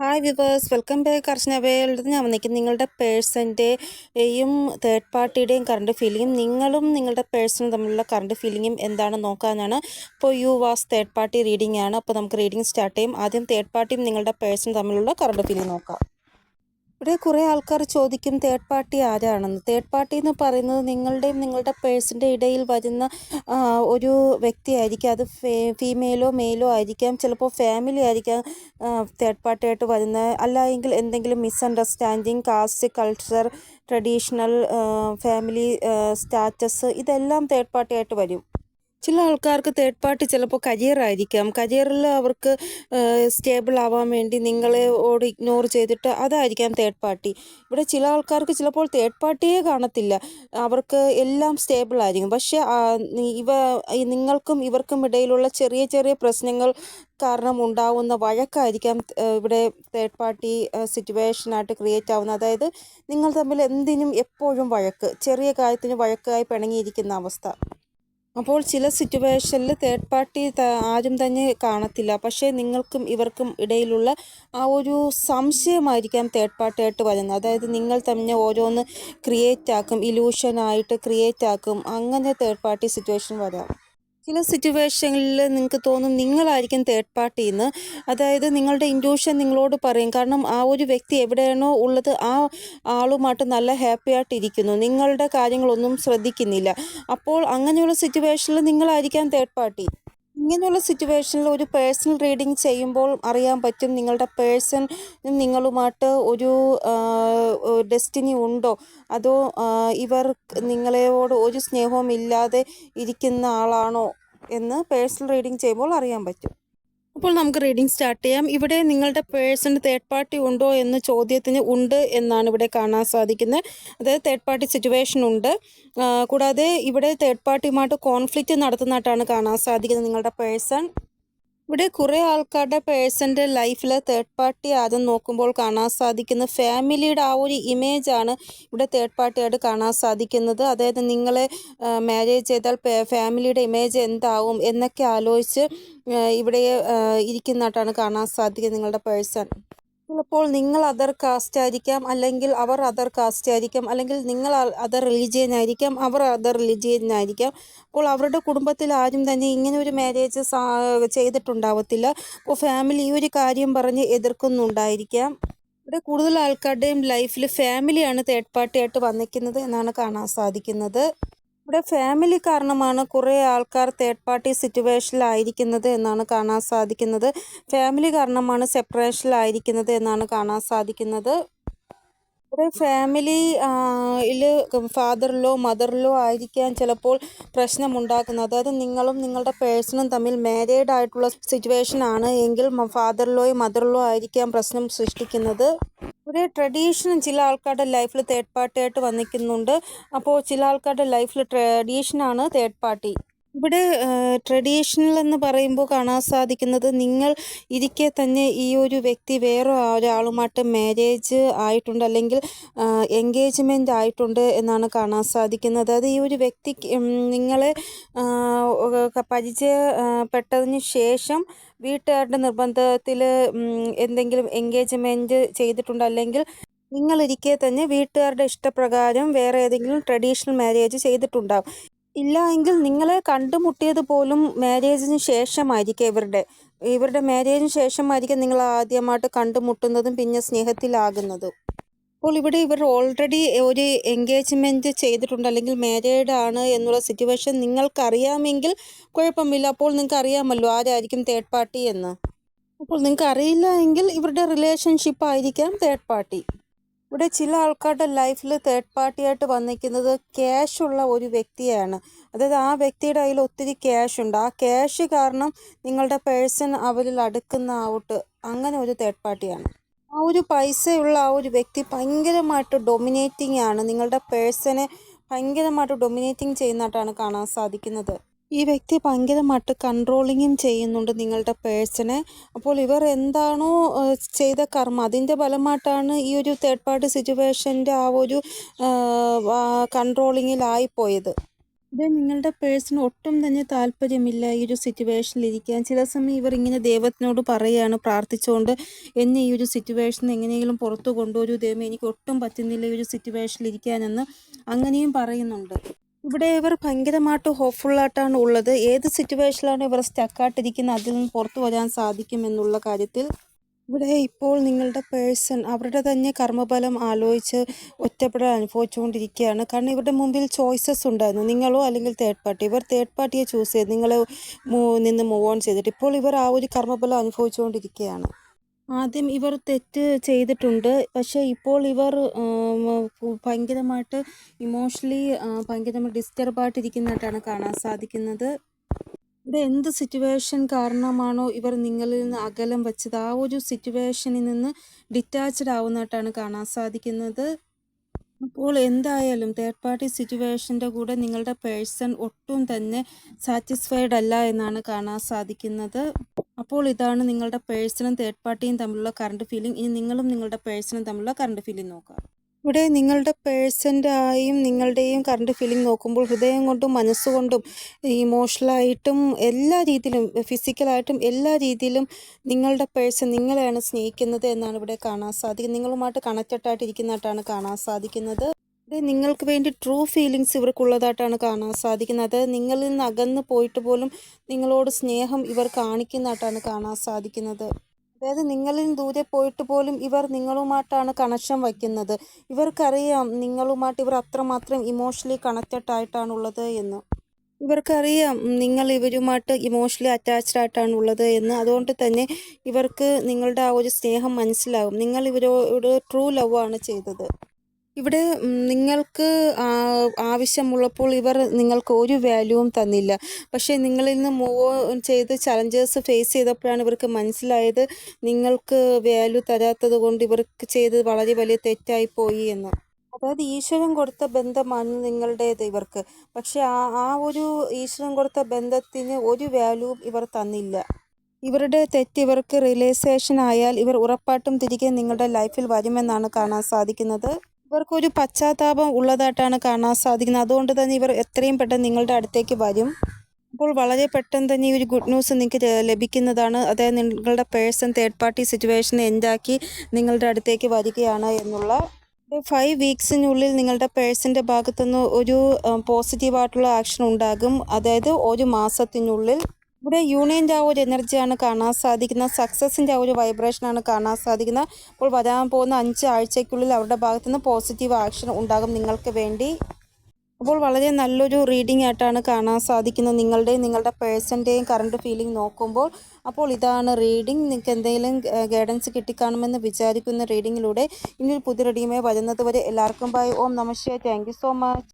Hi viewers welcome back Archana world ഞാൻ വന്നിരിക്കുന്നത് നിങ്ങളുടെ പേഴ്സന്റെയും തേർഡ് പാർട്ടിയുടെയും കറണ്ട് ഫീലിങ്ങും നിങ്ങളും നിങ്ങളുടെ പേഴ്സണും തമ്മിലുള്ള കറണ്ട് ഫീലിങ്ങും എന്താണെന്ന് നോക്കാനാണ്. ഇപ്പോൾ യു വാസ് തേർഡ് പാർട്ടി റീഡിംഗ് ആണ്. അപ്പോൾ നമുക്ക് റീഡിംഗ് സ്റ്റാർട്ട് ചെയ്യും. ആദ്യം തേർഡ് പാർട്ടിയും നിങ്ങളുടെ പേഴ്സണും തമ്മിലുള്ള കറണ്ട് ഫീലിംഗ് നോക്കാം. ഇവിടെ കുറെ ആൾക്കാർ ചോദിക്കും തേർഡ് പാർട്ടി ആരാണെന്ന്? തേർഡ് പാർട്ടി എന്ന് പറയുന്നത് നിങ്ങളുടെയും നിങ്ങളുടെ പേഴ്സിന്റെ ഇടയിൽ വരുന്ന ഒരു വ്യക്തിയായിരിക്കും. അത് ഫീമെയിലോ മെയിലോ ആയിരിക്കാം. ചിലപ്പോൾ ഫാമിലി ആയിരിക്കാം തേർഡ് പാർട്ടി ആയിട്ട് വരുന്ന. അല്ലെങ്കിൽ എന്തെങ്കിലും misunderstanding caste culture traditional family status ഇതെല്ലാം തേർഡ് പാർട്ടി ആയിട്ട് വരും. ചില ആൾക്കാർക്ക് തേർഡ് പാർട്ടി ചിലപ്പോൾ കരിയർ ആയിരിക്കാം. കരിയറിൽ അവർക്ക് സ്റ്റേബിൾ ആവാൻ വേണ്ടി നിങ്ങളെ ഓട് ഇഗ്നോർ ചെയ്തിട്ട് അതായിരിക്കാം തേർഡ് പാർട്ടി ഇവിടെ ചില ആൾക്കാർക്ക് ചിലപ്പോൾ തേർഡ് പാർട്ടിയെ കാണത്തില്ല. അവർക്ക് എല്ലാം സ്റ്റേബിൾ ആയിരിക്കും. പക്ഷേ ഇവ നിങ്ങൾക്കും ഇവർക്കും ഇടയിലുള്ള ചെറിയ ചെറിയ പ്രശ്നങ്ങൾ കാരണം ഉണ്ടാവുന്ന വഴക്കായിരിക്കാം ഇവിടെ തേർഡ് പാർട്ടി സിറ്റുവേഷനായിട്ട് ക്രിയേറ്റ് ആവുന്നത് അതായത് നിങ്ങൾ തമ്മിൽ എന്തിനും എപ്പോഴും വഴക്ക് ചെറിയ കാര്യത്തിന് വഴക്കായി പിണങ്ങിയിരിക്കുന്ന അവസ്ഥ. അപ്പോൾ ചില സിറ്റുവേഷനിൽ തേർഡ് പാർട്ടി ആരും തന്നെ കാണത്തില്ല. പക്ഷേ നിങ്ങൾക്കും ഇവർക്കും ഇടയിലുള്ള ആ ഒരു സംശയമായിരിക്കാം തേർഡ് പാർട്ടി ആയിട്ട് വരുന്നത്. അതായത് നിങ്ങൾ തന്നെ ഓരോന്ന് ക്രിയേറ്റ് ആക്കും ഇലൂഷനായിട്ട് ക്രിയേറ്റ് ആക്കും അങ്ങനെ തേർഡ് പാർട്ടി സിറ്റുവേഷൻ വരാം. ചില സിറ്റുവേഷനിൽ നിങ്ങൾക്ക് തോന്നും നിങ്ങളായിരിക്കും തേർഡ് പാർട്ടി എന്ന് അതായത് നിങ്ങളുടെ ഇൻഡ്യൂഷൻ നിങ്ങളോട് പറയും. കാരണം ആ ഒരു വ്യക്തി എവിടെയാണോ ഉള്ളത് ആ ആളുമായിട്ട് നല്ല ഹാപ്പി ആയിട്ടിരിക്കുന്നു. നിങ്ങളുടെ കാര്യങ്ങളൊന്നും ശ്രദ്ധിക്കുന്നില്ല. അപ്പോൾ അങ്ങനെയുള്ള സിറ്റുവേഷനിൽ നിങ്ങളായിരിക്കാം തേർഡ് പാർട്ടി ഇങ്ങനെയുള്ള സിറ്റുവേഷനിൽ ഒരു പേഴ്സണൽ റീഡിങ് ചെയ്യുമ്പോൾ അറിയാൻ പറ്റും നിങ്ങളുടെ പേഴ്സൺ നിങ്ങളുമായിട്ട് ഒരു ഡെസ്റ്റിനി ഉണ്ടോ? അതോ ഇവർ നിങ്ങളെയോട് ഒരു സ്നേഹവും ഇല്ലാതെ ഇരിക്കുന്ന ആളാണോ എന്ന് പേഴ്സണൽ റീഡിങ് ചെയ്യുമ്പോൾ അറിയാൻ പറ്റും. അപ്പോൾ നമുക്ക് റീഡിംഗ് സ്റ്റാർട്ട് ചെയ്യാം. ഇവിടെ നിങ്ങളുടെ പേഴ്സൺ തേർഡ് പാർട്ടി ഉണ്ടോ എന്ന ചോദ്യത്തിന് ഉണ്ട് എന്നാണ് ഇവിടെ കാണാൻ സാധിക്കുന്നത്. അതായത് തേർഡ് പാർട്ടി സിറ്റുവേഷൻ ഉണ്ട്. കൂടാതെ ഇവിടെ തേർഡ് പാർട്ടിയുമായിട്ട് കോൺഫ്ലിക്റ്റ് നടത്തുന്നതായിട്ടാണ് കാണാൻ സാധിക്കുന്നത് നിങ്ങളുടെ പേഴ്സൺ ഇവിടെ കുറെ ആൾക്കാരുടെ പേഴ്സന്റെ ലൈഫിൽ തേർഡ് പാർട്ടി ആദ്യം നോക്കുമ്പോൾ കാണാൻ സാധിക്കുന്ന ഫാമിലിയുടെ ആ ഒരു ഇമേജാണ് ഇവിടെ തേർഡ് പാർട്ടിയായിട്ട് കാണാൻ സാധിക്കുന്നത്. അതായത് നിങ്ങളെ മാരേജ് ചെയ്താൽ ഫാമിലിയുടെ ഇമേജ് എന്താവും എന്നൊക്കെ ആലോചിച്ച് ഇവിടെ ഇരിക്കുന്നതായിട്ടാണ് കാണാൻ സാധിക്കുന്നത് നിങ്ങളുടെ പേഴ്സൺ ചിലപ്പോൾ നിങ്ങൾ അതർ കാസ്റ്റ് ആയിരിക്കാം അല്ലെങ്കിൽ അവർ അതർ കാസ്റ്റ് ആയിരിക്കാം അല്ലെങ്കിൽ നിങ്ങൾ അതർ റിലീജിയൻ ആയിരിക്കാം അവർ അതർ റിലീജിയൻ ആയിരിക്കാം. അപ്പോൾ അവരുടെ കുടുംബത്തിൽ ആരും തന്നെ ഇങ്ങനെ ഒരു മാരേജ് ചെയ്തിട്ടുണ്ടാവത്തില്ല. അപ്പോൾ ഫാമിലി ഈ ഒരു കാര്യം പറഞ്ഞ് എതിർക്കുന്നുണ്ടായിരിക്കാം. ഇവിടെ കൂടുതൽ ആൾക്കാരുടെയും ലൈഫിൽ ഫാമിലിയാണ് തേർഡ് പാർട്ടി ആയിട്ട് വന്നിരിക്കുന്നത് എന്നാണ് കാണാൻ സാധിക്കുന്നത്. ഇവിടെ ഫാമിലി കാരണമാണ് കുറേ ആൾക്കാർ തേർഡ് പാർട്ടി സിറ്റുവേഷനിലായിരിക്കുന്നത് എന്നാണ് കാണാൻ സാധിക്കുന്നത്. ഫാമിലി കാരണമാണ് സെപ്പറേഷനിലായിരിക്കുന്നത് എന്നാണ് കാണാൻ സാധിക്കുന്നത്. ഇവിടെ ഫാമിലി ഫാദറിലോ മദറിലോ ആയിരിക്കാം ചിലപ്പോൾ പ്രശ്നമുണ്ടാക്കുന്നത്. അതായത് നിങ്ങളും നിങ്ങളുടെ പേഴ്സണും തമ്മിൽ മാരീഡ് ആയിട്ടുള്ള സിറ്റുവേഷൻ ആണ് എങ്കിൽ ഫാദറിലോയോ മദറിലോ ആയിരിക്കാം പ്രശ്നം സൃഷ്ടിക്കുന്നത്. ഒരു ട്രഡീഷൻ ചില ആൾക്കാരുടെ ലൈഫിൽ തേർഡ് പാർട്ടി ആയിട്ട് വന്നിക്കുന്നുണ്ട്. അപ്പോൾ ചില ആൾക്കാരുടെ ലൈഫിൽ ട്രഡീഷനാണ് തേർഡ് പാർട്ടി ഇവിടെ ട്രഡീഷണൽ എന്ന് പറയുമ്പോൾ കാണാൻ സാധിക്കുന്നത് നിങ്ങൾ ഇരിക്കെ തന്നെ ഈ ഒരു വ്യക്തി വേറെ ഒരാളുമായിട്ട് മാരേജ് ആയിട്ടുണ്ട് അല്ലെങ്കിൽ എൻഗേജ്മെന്റ് ആയിട്ടുണ്ട് എന്നാണ് കാണാൻ സാധിക്കുന്നത്. അതായത് ഈ ഒരു വ്യക്തി നിങ്ങളെ പരിചയപ്പെട്ടതിന് ശേഷം വീട്ടുകാരുടെ നിർബന്ധത്തിൽ എന്തെങ്കിലും എൻഗേജ്മെന്റ് ചെയ്തിട്ടുണ്ട്? അല്ലെങ്കിൽ നിങ്ങളിരിക്കെ തന്നെ വീട്ടുകാരുടെ ഇഷ്ടപ്രകാരം വേറെ ഏതെങ്കിലും ട്രഡീഷണൽ മാരേജ് ചെയ്തിട്ടുണ്ടാവും. ഇല്ല എങ്കിൽ നിങ്ങളെ കണ്ടുമുട്ടിയത് പോലും മാരേജിന് ശേഷമായിരിക്കും ഇവരുടെ. ഇവരുടെ മാരേജിന് ശേഷമായിരിക്കും നിങ്ങൾ ആദ്യമായിട്ട് കണ്ടുമുട്ടുന്നതും പിന്നെ സ്നേഹത്തിലാകുന്നതും. അപ്പോൾ ഇവിടെ ഇവർ ഓൾറെഡി ഒരു എൻഗേജ്മെന്റ് ചെയ്തിട്ടുണ്ട്. അല്ലെങ്കിൽ മാരീഡ് ആണ് എന്നുള്ള സിറ്റുവേഷൻ നിങ്ങൾക്കറിയാമെങ്കിൽ കുഴപ്പമില്ല. അപ്പോൾ നിങ്ങൾക്ക് അറിയാമല്ലോ ആരായിരിക്കും തേർഡ് പാർട്ടി എന്ന്. അപ്പോൾ നിങ്ങൾക്ക് അറിയില്ല എങ്കിൽ ഇവരുടെ റിലേഷൻഷിപ്പ് ആയിരിക്കാം തേർഡ് പാർട്ടി ഇവിടെ ചില ആൾക്കാരുടെ ലൈഫിൽ തേർഡ് പാർട്ടി ആയിട്ട് വന്നിരിക്കുന്നത് ക്യാഷ് ഉള്ള ഒരു വ്യക്തിയാണ്. അതായത് ആ വ്യക്തിയുടെ കയ്യിൽ ഒത്തിരി ക്യാഷ് ഉണ്ട്. ആ ക്യാഷ് കാരണം നിങ്ങളുടെ പേഴ്സൺ അവരിൽ അടുക്കുന്ന ഔട്ട് അങ്ങനെ ഒരു തേർഡ് പാർട്ടിയാണ് ആ ഒരു പൈസയുള്ള ആ ഒരു വ്യക്തി ഭയങ്കരമായിട്ട് ഡൊമിനേറ്റിംഗ് ആണ്. നിങ്ങളുടെ പേഴ്സണെ ഭയങ്കരമായിട്ട് ഡൊമിനേറ്റിംഗ് ചെയ്യുന്നതായിട്ടാണ് കാണാൻ സാധിക്കുന്നത്. ഈ വ്യക്തി ഭയങ്കരമായിട്ട് കൺട്രോളിങ്ങും ചെയ്യുന്നുണ്ട് നിങ്ങളുടെ പേഴ്സണെ അപ്പോൾ ഇവർ എന്താണോ ചെയ്ത കർമ്മം അതിന്റെ ഫലമായിട്ടാണ് ഈ ഒരു തേർഡ് പാർട്ടി സിറ്റുവേഷന്റെ ആ ഒരു കൺട്രോളിങ്ങിലായിപ്പോയത് ഇത് നിങ്ങളുടെ പേഴ്സൺ ഒട്ടും തന്നെ താല്പര്യമില്ല ഈ ഒരു സിറ്റുവേഷനിൽ ഇരിക്കാൻ. ചില സമയം ഇവർ ഇങ്ങനെ ദൈവത്തിനോട് പറയുകയാണ് പ്രാർത്ഥിച്ചുകൊണ്ട് എന്നെ ഈ ഒരു സിറ്റുവേഷൻ എങ്ങനെയെങ്കിലും പുറത്തു കൊണ്ടുവരൂ. ദൈവം എനിക്ക് ഒട്ടും പറ്റുന്നില്ല ഈ ഒരു സിറ്റുവേഷനിൽ ഇരിക്കാനെന്ന് അങ്ങനെയും പറയുന്നുണ്ട്. ഇവിടെ ഇവർ ഭയങ്കരമായിട്ട് ഹോപ്പ്ഫുള്ളായിട്ടാണ് ഉള്ളത്. ഏത് സിറ്റുവേഷനിലാണ് ഇവർ സ്റ്റക്കായിട്ടിരിക്കുന്നത് അതിൽ നിന്ന് പുറത്തു വരാൻ സാധിക്കുമെന്നുള്ള കാര്യത്തിൽ. ഇവിടെ ഇപ്പോൾ നിങ്ങളുടെ പേഴ്സൺ അവരുടെ തന്നെ കർമ്മഫലം ആലോചിച്ച് ഒറ്റപ്പെടൽ അനുഭവിച്ചുകൊണ്ടിരിക്കുകയാണ്. കാരണം ഇവരുടെ മുമ്പിൽ ചോയ്സസ് ഉണ്ടായിരുന്നു. നിങ്ങളോ അല്ലെങ്കിൽ തേർഡ് പാർട്ടി ഇവർ തേർഡ് പാർട്ടിയെ ചൂസ് ചെയ്ത് നിങ്ങളെ നിന്ന് മൂവ് ഓൺ ചെയ്തിട്ട് ഇപ്പോൾ ഇവർ ആ ഒരു കർമ്മഫലം അനുഭവിച്ചുകൊണ്ടിരിക്കുകയാണ്. ആദ്യം ഇവർ തെറ്റ് ചെയ്തിട്ടുണ്ട്. പക്ഷേ ഇപ്പോൾ ഇവർ ഭയങ്കരമായിട്ട് ഇമോഷണലി ഭയങ്കരമായിട്ട് ഡിസ്റ്റർബായിട്ടിരിക്കുന്നതായിട്ടാണ് കാണാൻ സാധിക്കുന്നത്. ഇവിടെ എന്ത് സിറ്റുവേഷൻ കാരണമാണോ ഇവർ നിങ്ങളിൽ നിന്ന് അകലം വെച്ചത്? ആ ഒരു സിറ്റുവേഷനിൽ നിന്ന് ഡിറ്റാച്ച്ഡ് ആവുന്നതായിട്ടാണ് കാണാൻ സാധിക്കുന്നത്. അപ്പോൾ എന്തായാലും തേർഡ് പാർട്ടി സിറ്റുവേഷന്റെ കൂടെ നിങ്ങളുടെ പേഴ്സൺ ഒട്ടും തന്നെ സാറ്റിസ്ഫൈഡ് അല്ല എന്നാണ് കാണാൻ സാധിക്കുന്നത്. അപ്പോൾ ഇതാണ് നിങ്ങളുടെ പേഴ്സണും തേർഡ് പാർട്ടിയും തമ്മിലുള്ള കറണ്ട് ഫീലിംഗ് ഇനി നിങ്ങളും നിങ്ങളുടെ പേഴ്സണും തമ്മിലുള്ള കറണ്ട് ഫീലിംഗ് നോക്കുക. ഇവിടെ നിങ്ങളുടെ പേഴ്സന്റെ ആയും നിങ്ങളുടെയും കറണ്ട് ഫീലിംഗ് നോക്കുമ്പോൾ ഹൃദയം കൊണ്ടും മനസ്സുകൊണ്ടും ഇമോഷണലായിട്ടും എല്ലാ രീതിയിലും ഫിസിക്കലായിട്ടും എല്ലാ രീതിയിലും നിങ്ങളുടെ പേഴ്സൺ നിങ്ങളെയാണ് സ്നേഹിക്കുന്നത് എന്നാണ് ഇവിടെ കാണാൻ സാധിക്കുന്നത്. നിങ്ങളുമായിട്ട് കണക്റ്റഡ് ആയിട്ടിരിക്കുന്നതായിട്ടാണ് കാണാൻ സാധിക്കുന്നത്. ഇവിടെ നിങ്ങൾക്ക് വേണ്ടി ട്രൂ ഫീലിങ്സ് ഇവർക്കുള്ളതായിട്ടാണ് കാണാൻ സാധിക്കുന്നത്. അത് നിങ്ങളിൽ നിന്ന് അകന്ന് പോയിട്ട് പോലും നിങ്ങളോട് സ്നേഹം ഇവർ കാണിക്കുന്നതായിട്ടാണ് കാണാൻ സാധിക്കുന്നത്. അതായത് നിങ്ങളിൽ നിന്ന് ദൂരെ പോയിട്ട് പോലും ഇവർ നിങ്ങളുമായിട്ടാണ് കണക്ഷൻ വയ്ക്കുന്നത്. ഇവർക്കറിയാം നിങ്ങളുമായിട്ട് ഇവർ അത്രമാത്രം ഇമോഷണലി കണക്റ്റഡ് ആയിട്ടാണുള്ളത് എന്ന്. ഇവർക്കറിയാം നിങ്ങൾ ഇവരുമായിട്ട് ഇമോഷണലി അറ്റാച്ച്ഡ് ആയിട്ടാണ് ഉള്ളത് എന്ന്. അതുകൊണ്ട് തന്നെ ഇവർക്ക് നിങ്ങളുടെ ആ ഒരു സ്നേഹം മനസ്സിലാകും നിങ്ങൾ ഇവരോട് ട്രൂ ലവ് ആണ് ചെയ്തത്. ഇവിടെ നിങ്ങൾക്ക് ആവശ്യമുള്ളപ്പോൾ ഇവർ നിങ്ങൾക്ക് ഒരു വാല്യൂവും തന്നില്ല. പക്ഷേ നിങ്ങളിൽ നിന്ന് മൂവ് ചെയ്ത് ചലഞ്ചേഴ്സ് ഫേസ് ചെയ്തപ്പോഴാണ് ഇവർക്ക് മനസ്സിലായത് നിങ്ങൾക്ക് വാല്യൂ തരാത്തത് കൊണ്ട് ഇവർക്ക് ചെയ്തത് വളരെ വലിയ തെറ്റായി പോയി എന്ന്. അതായത് ഈശ്വരൻ കൊടുത്ത ബന്ധമാണ് നിങ്ങളുടേത് ഇവർക്ക്. പക്ഷേ ആ ആ ഒരു ഈശ്വരൻ കൊടുത്ത ബന്ധത്തിന് ഒരു വാല്യൂവും ഇവർ തന്നില്ല. ഇവരുടെ തെറ്റ് ഇവർക്ക് റിയലൈസേഷൻ ആയാൽ ഇവർ ഉറപ്പായിട്ടും തിരികെ നിങ്ങളുടെ ലൈഫിൽ വരുമെന്നാണ് കാണാൻ സാധിക്കുന്നത്. ഇവർക്കൊരു പശ്ചാത്താപം ഉള്ളതായിട്ടാണ് കാണാൻ സാധിക്കുന്നത്. അതുകൊണ്ട് തന്നെ ഇവർ എത്രയും പെട്ടെന്ന് നിങ്ങളുടെ അടുത്തേക്ക് വരും. അപ്പോൾ വളരെ പെട്ടെന്ന് തന്നെ ഈ ഒരു ഗുഡ് ന്യൂസ് നിങ്ങൾക്ക് ലഭിക്കുന്നതാണ്. അതായത് നിങ്ങളുടെ പേഴ്സൺ തേർഡ് പാർട്ടി സിറ്റുവേഷൻ എന്താക്കി നിങ്ങളുടെ അടുത്തേക്ക് വരികയാണ് എന്നുള്ള ഫൈവ് വീക്സിനുള്ളിൽ നിങ്ങളുടെ പേഴ്സന്റെ ഭാഗത്തുനിന്ന് ഒരു പോസിറ്റീവായിട്ടുള്ള ആക്ഷൻ ഉണ്ടാകും. അതായത് ഒരു മാസത്തിനുള്ളിൽ ഇവിടെ യൂണിയന്റെ ആ ഒരു എനർജിയാണ് കാണാൻ സാധിക്കുന്നത്. സക്സസിന്റെ ആ ഒരു വൈബ്രേഷനാണ് കാണാൻ സാധിക്കുന്നത്. അപ്പോൾ വരാൻ പോകുന്ന അഞ്ച് ആഴ്ചയ്ക്കുള്ളിൽ അവരുടെ ഭാഗത്തു നിന്ന് പോസിറ്റീവ് ആക്ഷൻ ഉണ്ടാകും നിങ്ങൾക്ക് വേണ്ടി. അപ്പോൾ വളരെ നല്ലൊരു റീഡിംഗ് ആയിട്ടാണ് കാണാൻ സാധിക്കുന്നത് നിങ്ങളുടെയും നിങ്ങളുടെ പേഴ്സന്റെയും കറണ്ട് ഫീലിംഗ് നോക്കുമ്പോൾ. അപ്പോൾ ഇതാണ് റീഡിംഗ് നിങ്ങൾക്ക് എന്തെങ്കിലും ഗൈഡൻസ് കിട്ടിക്കാണുമെന്ന് വിചാരിക്കുന്ന റീഡിങ്ങിലൂടെ ഇനി ഒരു പുതിയ റീഡിങ്ങുമായി വരുന്നത് വരെ എല്ലാവർക്കും ബൈ ഓം നമസ്തേ താങ്ക് സോ മച്ച്